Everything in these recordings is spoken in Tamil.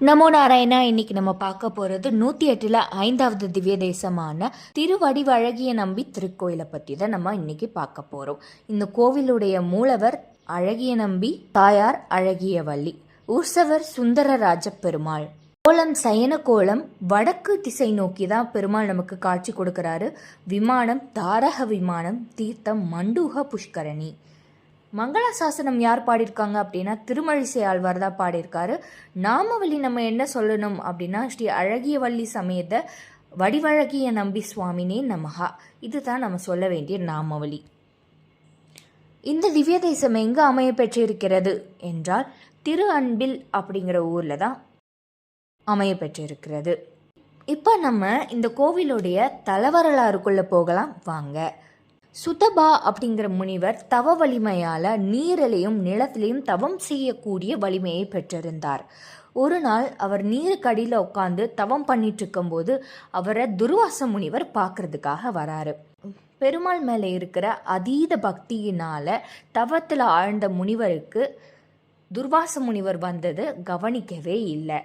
நமோ நாராயணா இன்னைக்கு நம்ம பார்க்க போகிறது நூற்றி எட்டில் ஐந்தாவது திவ்ய தேசமான திருவடிவழகிய நம்பி திருக்கோயிலை பற்றி தான் நம்ம இன்னைக்கு பார்க்க போகிறோம் இந்த கோவிலுடைய மூலவர் அழகிய நம்பி தாயார் அழகியவள்ளி உற்சவர் சுந்தரராஜ பெருமாள் கோலம் சயன கோலம் வடக்கு திசை நோக்கி தான் பெருமாள் நமக்கு காட்சி கொடுக்கிறாரு. விமானம் தாரக விமானம் தீர்த்தம் மண்டூக புஷ்கரணி. மங்களாசாசனம் யார் பாடியிருக்காங்க அப்படின்னா திருமழிசை ஆழ்வார் தான் பாடியிருக்காரு. நாமவழி நம்ம என்ன சொல்லணும் அப்படின்னா ஸ்ரீ அழகியவள்ளி சமயத்தை வடிவழகிய நம்பி சுவாமினே நமகா இதுதான் நம்ம சொல்ல வேண்டிய நாமவழி இந்த திவ்ய தேசம் எங்கு அமைய பெற்றிருக்கிறது என்றால் திரு அன்பில் அப்படிங்கிற ஊரில் தான் அமைய பெற்றிருக்கிறது. இப்போ நம்ம இந்த கோவிலுடைய தலவரலாறுக்குள்ளே போகலாம். வாங்க. சுதபா அப்படிங்கிற முனிவர் தவ வலிமையால் நீரிலையும் நிலத்திலையும் தவம் செய்யக்கூடிய வலிமையை பெற்றிருந்தார். ஒரு நாள் அவர் நீருக்கடியில் உட்காந்து தவம் பண்ணிட்டு இருக்கும்போது அவரை துர்வாச முனிவர் பார்க்கறதுக்காக வராரு. பெருமாள் மேலே இருக்கிற அதீத பக்தியினால தவத்தில் ஆழ்ந்த முனிவருக்கு துர்வாச முனிவர் வந்தது கவனிக்கவே இல்லை.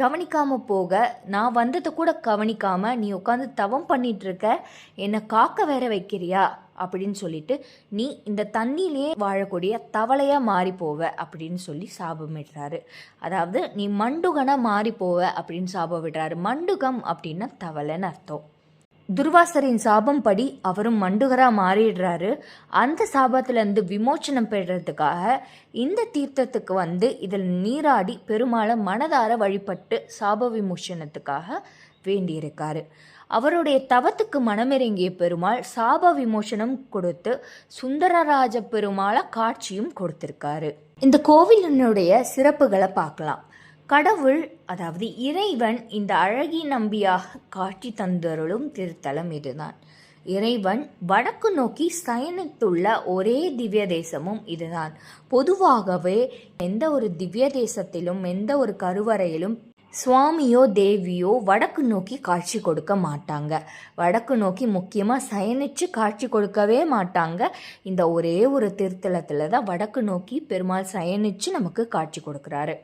கவனிக்காம போக நான் வந்ததை கூட கவனிக்காம நீ உட்காந்து தவம் பண்ணிட்டு இருக்க என்னை காக்க வேற வைக்கிறியா? அப்படின்னு சொல்லிட்டு நீ இந்த தண்ணியிலே வாழக்கூடிய தவளையா மாறி போவ அப்படின்னு சொல்லி சாபம் விடுறாரு. அதாவது நீ மண்டுகனா மாறி போவ அப்படின்னு சாபம் விடுறாரு. மண்டுகம் அப்படின்னா தவளைன்னு அர்த்தம். துர்வாசரின் சாபம் படி அவரும் மண்டுகராக மாறிடுறாரு. அந்த சாபத்திலேருந்து விமோச்சனம் பெறுறதுக்காக இந்த தீர்த்தத்துக்கு வந்து இதில் நீராடி பெருமாளை மனதார வழிபட்டு சாப விமோச்சனத்துக்காக வேண்டியிருக்காரு. அவருடைய தவத்துக்கு மனமிறங்கிய பெருமாள் சாப விமோசனம் கொடுத்து சுந்தரராஜ பெருமாளை காட்சியும் கொடுத்திருக்காரு. இந்த கோவிலினுடைய சிறப்புகளை பார்க்கலாம். கடவுள் அதாவது இறைவன் இந்த அழகி நம்பியாக காட்சி தந்தருளும் திருத்தலம் இதுதான். இறைவன் வடக்கு நோக்கி சயனித்துள்ள ஒரே திவ்ய தேசமும் இதுதான். பொதுவாகவே எந்த ஒரு திவ்ய தேசத்திலும் எந்த ஒரு கருவறையிலும் சுவாமியோ தேவியோ வடக்கு நோக்கி காட்சி கொடுக்க மாட்டாங்க. வடக்கு நோக்கி முக்கியமாக சயனிச்சு காட்சி கொடுக்கவே மாட்டாங்க. இந்த ஒரே ஒரு திருத்தலத்தில் தான் வடக்கு நோக்கி பெருமாள் சயனிச்சு நமக்கு காட்சி கொடுக்குறாரு.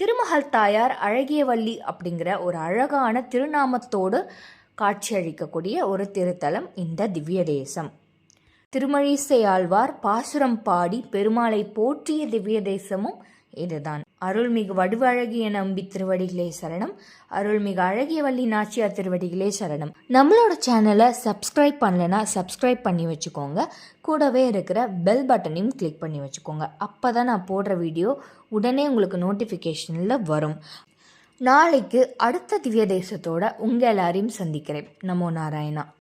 திருமகள் தாயார் அழகியவள்ளி அப்படிங்கிற ஒரு அழகான திருநாமத்தோடு காட்சியளிக்கக்கூடிய ஒரு திருத்தலம் இந்த திவ்ய தேசம் திருமழிசை ஆழ்வார் பாசுரம் பாடி பெருமாளை போற்றிய திவ்ய தேசமும் இதுதான். அருள்மிகு வடுவழகிய நம்பி திருவடிகளே சரணம். அருள்மிகு அழகிய வள்ளி நாச்சியார் திருவடிகளே சரணம். நம்மளோட சேனலை சப்ஸ்கிரைப் பண்ணலைன்னா சப்ஸ்கிரைப் பண்ணி வச்சுக்கோங்க. கூடவே இருக்கிற பெல் பட்டனையும் கிளிக் பண்ணி வச்சுக்கோங்க. அப்போ தான் நான் போடுற வீடியோ உடனே உங்களுக்கு நோட்டிஃபிகேஷனில் வரும். நாளைக்கு அடுத்த திவ்ய தேசத்தோட உங்கள் எல்லாரையும் சந்திக்கிறேன். நமோ நாராயணா.